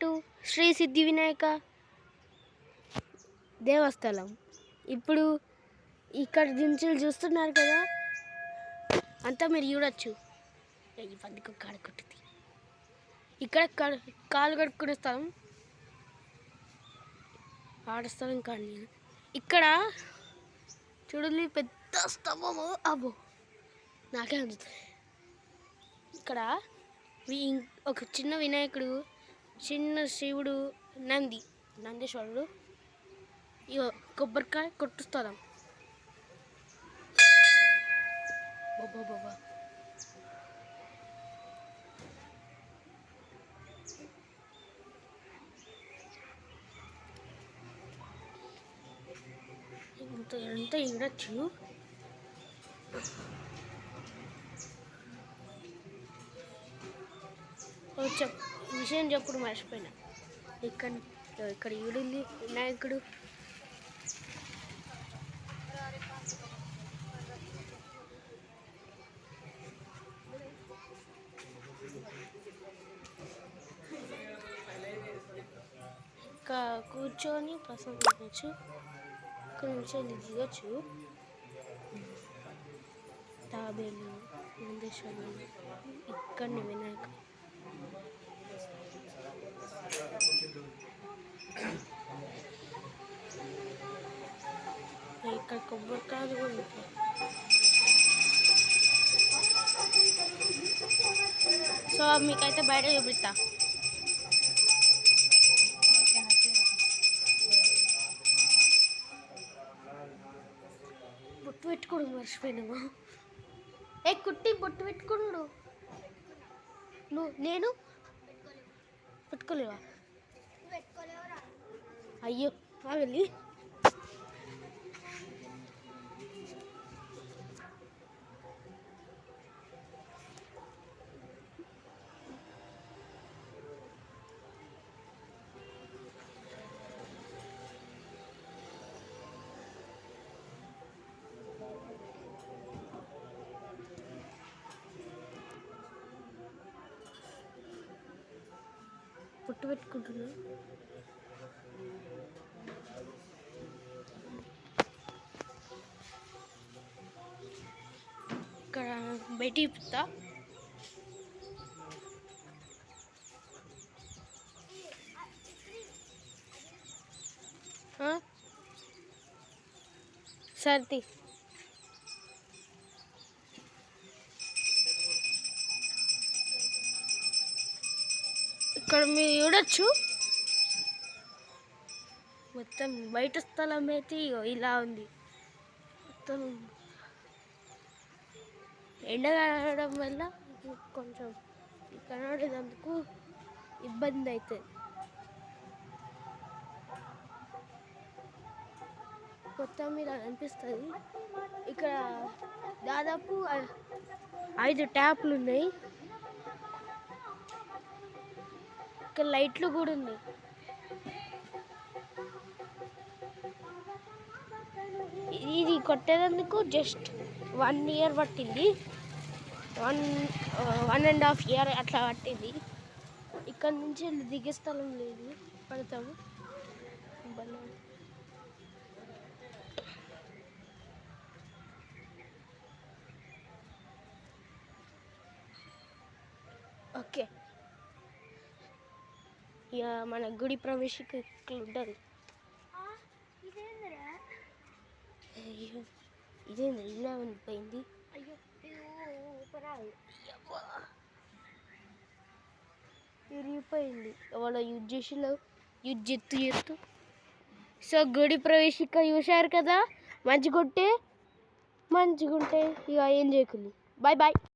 To Shri సిద్ధి వినాయక దేవస్థలం. ఇప్పుడు ఇక్కడ దించులు చూస్తున్నారు కదా అంతా మీరు చూడొచ్చు. ఈ పందికి కాడ కొట్టింది. ఇక్కడ కాలు కడుక్కునే స్థలం. ఆడ స్థలం కానీ ఇక్కడ చూడండి పెద్ద స్తంభము. అబ్బో నాకే అందుతుంది ఇక్కడ ఒక చిన్న వినాయకుడు చిన్న శివుడు నంది నందీశ్వరుడు. ఇగో కొబ్బరికాయ కొట్టుస్తాం బాబా ఇంత ఎంత ఇడచ్చు చెప్ విషయం చెప్పుడు మర్చిపోయినా. ఇక్కడ ఇక్కడ ఈడుంది వినాయకుడు. ఇంకా కూర్చొని ప్రసాదం తినచ్చు. ఇక్కడ నుంచి వెళ్ళి దిగచ్చు. తాబేలు నందేశ్వరుడు ఇక్కడనే వినాయకుడు ఇక్కడ కొబ్బరికాయలు కూడా ఉంటాయి సో మీకైతే బయట చూపిస్తా బొట్టు పెట్టుకోడు మర్చిపోయినావా? ఏ కుట్టి బొట్టు పెట్టుకున్నాడు నువ్వు నేను? పెట్టుకోలేవా? అయ్యో వెళ్ళి పుట్టు పెట్టుకుంటున్నా. ఇక్కడ బయట ఇప్పుతా సర్ది ఇక్కడ మీరు చూడొచ్చు. మొత్తం బయట స్థలం అయితే ఇలా ఉంది. మొత్తం ఎండ కావడం వల్ల కొంచెం కనబడేందుకు ఇబ్బంది అవుతుంది మొత్తం మీద అనిపిస్తుంది. ఇక్కడ దాదాపు ఐదు ట్యాప్లు ఉన్నాయి. ఇక్కడ లైట్లు కూడా ఉన్నాయి. ఇది కొట్టేందుకు జస్ట్ వన్ ఇయర్ పట్టింది. One one and half year అట్లా పట్టింది. ఇక్కడ నుంచి దిగే స్థలం లేదు. పడతాము. ఓకే. ఇక మన గుడి ప్రవేశిక ఇట్లా ఉంటుంది. అయ్యో ఇదేంది? ఇలా ఉండిపోయింది. అయ్యో విరిగిపోయింది. ఎవరో యూజ్ చేసిలో యూజ్ చేస్తూ చేస్తూ సో గుడి ప్రవేశిక చూశారు కదా? మంచిగుంటే మంచిగుంటే ఇక ఏం చేయకుండా. Bye bye